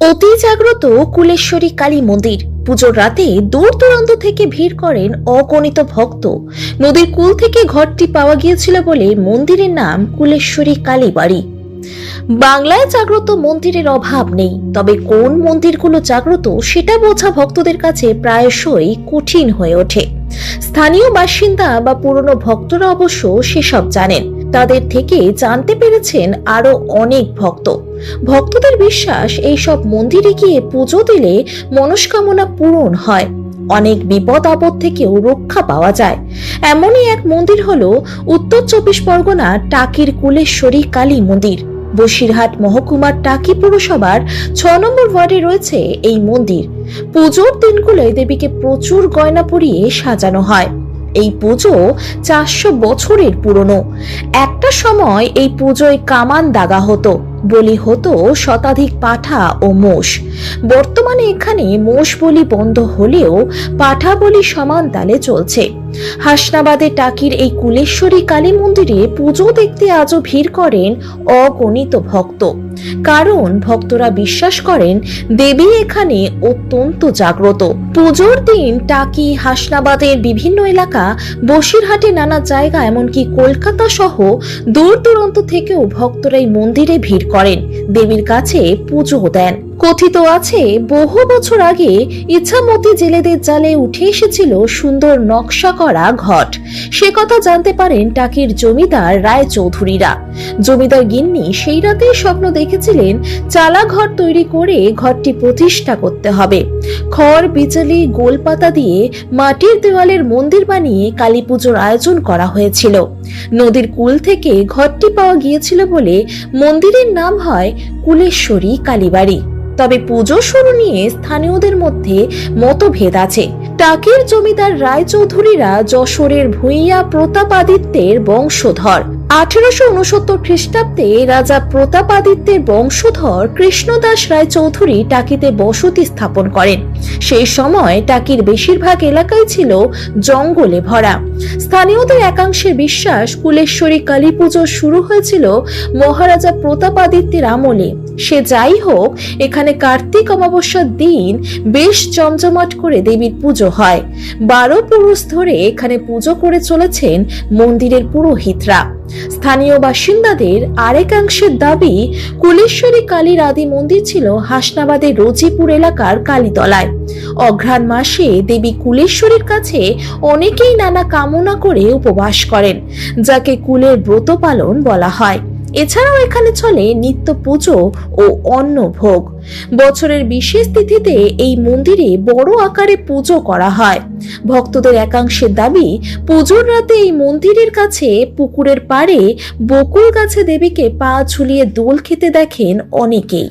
অতি জাগ্রত কুলেশ্বরী কালী মন্দির। পুজোর রাতে দূর দূরান্ত থেকে ভিড় করেন অগণিত ভক্ত। নদীর কুল থেকে ঘরটি পাওয়া গিয়েছিল বলে মন্দিরের নাম কুলেশ্বরী কালী বাড়ি। বাংলায় জাগ্রত মন্দিরের অভাব নেই, তবে কোন মন্দিরগুলো জাগ্রত সেটা বোঝা ভক্তদের কাছে প্রায়শই কঠিন হয়ে ওঠে। স্থানীয় বাসিন্দা বা পুরনো ভক্তরা অবশ্য সেসব জানেন। তাদের থেকে জানতে পেরেছেন আরও অনেক ভক্ত। ভক্তদের বিশ্বাস এই সব মন্দিরে গিয়ে পুজো দিলে মনস্কামনা পূরণ হয়। অনেক বিপদ আপদ থেকেও রক্ষা পাওয়া যায়। এমনই এক মন্দির হল উত্তর চব্বিশ পরগনা টাকির কুলেশ্বরী কালী মন্দির। বসিরহাট মহকুমার টাকি পুরসভার ছ নম্বর ওয়ার্ডে রয়েছে এই মন্দির। পুজোর দিনগুলোয় দেবীকে প্রচুর গয়না পরিয়ে সাজানো হয়। এই পুজো চারশো বছরের পুরনো। একটা সময় এই পুজোয় কামান দাগা হতো, বলি হতো শতাধিক পাঠা ও মোষ। বর্তমানে এখানে মোষ বলি বন্ধ হলেও পাঠা বলি সমান তালে চলছে। হাসনাবাদে টাকির এই কুলেশ্বরী কালী মন্দিরে পুজো দেখতে আজও ভিড় করেন অগণিত ভক্ত। কারণ ভক্তরা বিশ্বাস করেন দেবী এখানে অত্যন্ত জাগ্রত। পুজোর দিন টাকি, হাসনাবাদের বিভিন্ন এলাকা, বসিরহাটে নানা জায়গা, এমনকি কলকাতা সহ দূর দূরান্ত থেকেও ভক্তরা এই মন্দিরে ভিড় করেন। দেবীর কাছে পুজো দেন। কথিত আছে, বহু বছর আগে ইচ্ছামতি জেলেদের জালে উঠে এসেছিল সুন্দর নকশা করা ঘট। সে কথা জানতে পারেন টাকির জমিদার রায় চৌধুরীরা জমিদার গিন্নি সেই রাতেই স্বপ্ন দেখেছিলেন চালা ঘর তৈরি করে ঘরটি প্রতিষ্ঠা করতে হবে। খড়, বিচালি, গোলপাতা দিয়ে মাটির দেওয়ালের মন্দির বানিয়ে কালী পুজোর আয়োজন করা হয়েছিল। নদীর কুল থেকে ঘরটি পাওয়া গিয়েছিল বলে মন্দিরের নাম হয় কুলেশ্বরী কালীবাড়ি। তবে পুজো শুরু নিয়ে স্থানীয়দের মধ্যে মতভেদ আছে। টাকির জমিদার রায়চৌধুরীরা যশোরের ভূঁইয়া প্রতাপাদিত্যের বংশধর। আঠেরোশো উনসত্তর খ্রিস্টাব্দে রাজা প্রতাপাদিত্যের বংশধর কৃষ্ণদাস রায়চৌধুরী টাকিতে বসতি স্থাপন করেন। সেই সময় টাকির বেশিরভাগ এলাকাই ছিল জঙ্গলে ভরা। স্থানীয়দের একাংশের বিশ্বাস কুলেশ্বরী কালী পুজো শুরু হয়েছিল মহারাজা প্রতাপাদিত্যের আমলে। সে যাই হোক, এখানে কার্তিক অমাবস্যার দিন বেশ জমজমাট করে দেবীর পুজো হয়। বারো পুরুষ ধরে এখানে পুজো করে চলেছেন মন্দিরের পুরোহিতরা। স্থানীয় বাসিন্দাদের আরেকাংশের দাবি, কুলেশ্বরী কালীর আদি মন্দির ছিল হাসনাবাদের রোজিপুর এলাকার কালীতলায়। অঘ্রাণ মাসে দেবী কুলেশ্বরীর কাছে অনেকেই নানা কামনা করে উপবাস করেন, যাকে কুলের ব্রত পালন বলা হয়। এছাড়াও এখানে চলে নিত্য পুজো ও অন্ন ভোগ। বছরের বিশেষ তিথিতে এই মন্দিরে বড় আকারে পুজো করা হয়। ভক্তদের একাংশের দাবি, পুজোর রাতে এই মন্দিরের কাছে পুকুরের পাড়ে বকুল গাছে দেবীকে পা ঝুলিয়ে দোল খেতে দেখেন অনেকেই।